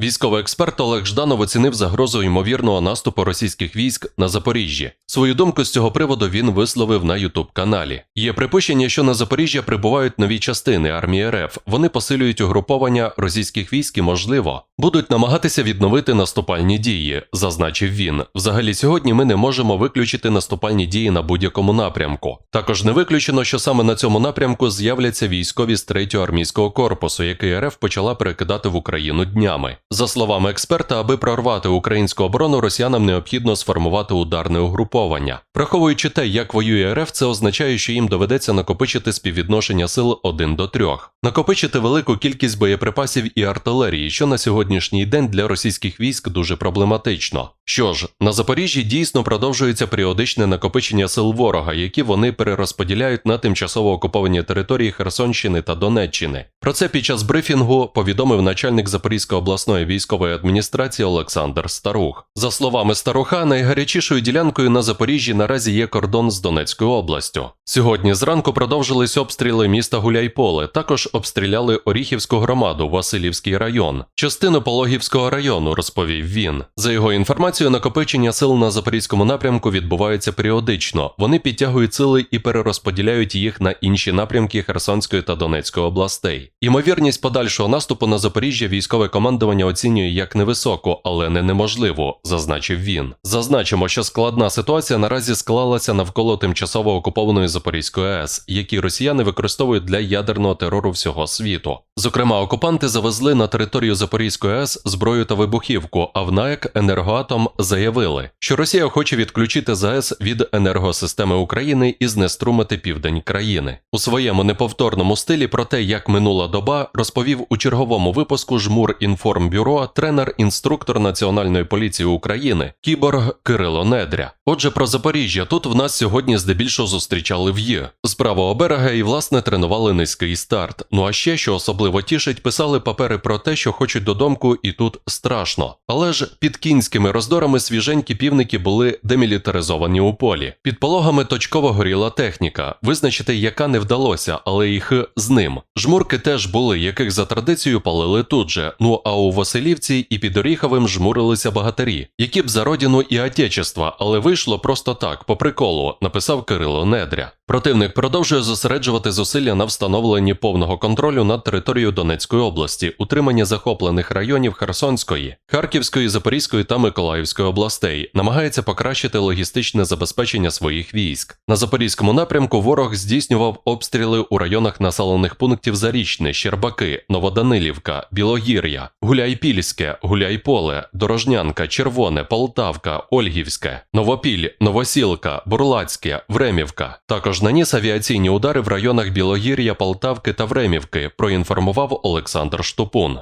Військовий експерт Олег Жданов оцінив загрозу ймовірного наступу російських військ на Запоріжжі. Свою думку з цього приводу він висловив на Ютуб каналі. Є припущення, що на Запоріжжя прибувають нові частини армії РФ. Вони посилюють угруповання російських військ і, можливо, будуть намагатися відновити наступальні дії, зазначив він. Взагалі, сьогодні ми не можемо виключити наступальні дії на будь-якому напрямку. Також не виключено, що саме на цьому напрямку з'являться військові з 3-го армійського корпусу, який РФ почала перекидати в Україну днями. За словами експерта, аби прорвати українську оборону, росіянам необхідно сформувати ударне угруповання. Враховуючи те, як воює РФ, це означає, що їм доведеться накопичити співвідношення сил 1 до 3. Накопичити велику кількість боєприпасів і артилерії, що на сьогоднішній день для російських військ дуже проблематично. Що ж, на Запоріжжі дійсно продовжується періодичне накопичення сил ворога, які вони перерозподіляють на тимчасово окуповані території Херсонщини та Донеччини. Про це під час брифінгу повідомив начальник Запорізької обласної військової адміністрації Олександр Старух. За словами Старуха, найгарячішою ділянкою на Запоріжжі наразі є кордон з Донецькою областю. Сьогодні зранку продовжились обстріли міста Гуляйполе. Також обстріляли Оріхівську громаду, Васильівський район, частину Пологівського району, розповів він. За його інформацією, накопичення сил на запорізькому напрямку відбувається періодично. Вони підтягують сили і перерозподіляють їх на інші напрямки Херсонської та Донецької областей. Ймовірність подальшого наступу на Запоріжжя військове командування оцінює як невисоку, але не неможливу, зазначив він. Зазначимо, що складна ситуація наразі склалася навколо тимчасово окупованої Запорізької АЕС, які росіяни використовують для ядерного терору всього світу. Зокрема, окупанти завезли на територію Запорізької АЕС зброю та вибухівку, а в НАЕК «Енергоатом» заявили, що Росія хоче відключити ЗАЕС від енергосистеми України і знеструмити південь країни. У своєму неповторному стилі про те, як минула доба, розповів у черговому випуску жмур інформбюро тренер-інструктор Національної поліції України Кіборг Кирило Недря. Отже, про Запоріжжя тут в нас сьогодні здебільшого зустрічали в Є. З правого берега і власне тренували низький старт. Ну а ще що особливо тішить, писали папери про те, що хочуть додомку, і тут страшно. Але ж під кінськими роздорами свіженькі півники були демілітаризовані у полі. Під пологами точково горіла техніка, визначити яка не вдалося, але їх з ним. Жмурки теж були, яких за традицією палили тут же. Ну а у Василівці і під Оріховим жмурилися багатирі, які б за родину і отечества, але вийшло просто так, по приколу, написав Кирило Недря. Противник продовжує зосереджувати зусилля на встановленні повного контролю над територією Донецької області, утримання захоплених районів Херсонської, Харківської, Запорізької та Миколаївської областей, намагається покращити логістичне забезпечення своїх військ. На запорізькому напрямку ворог здійснював обстріли у районах населених пунктів Зарічне, Щербаки, Новоданилівка, Білогір'я, Гуляйпільське, Гуляйполе, Дорожнянка, Червоне, Полтавка, Ольгівське, Новопіль, Новосілка, Бурлацьке, Времівка. Також наніс авіаційні удари в районах Білогір'я, Полтавки та Времівки, проінформував Олександр Штупун.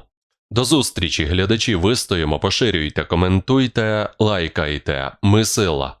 До зустрічі, глядачі, вистоїмо, поширюйте, коментуйте, лайкайте. Ми сила.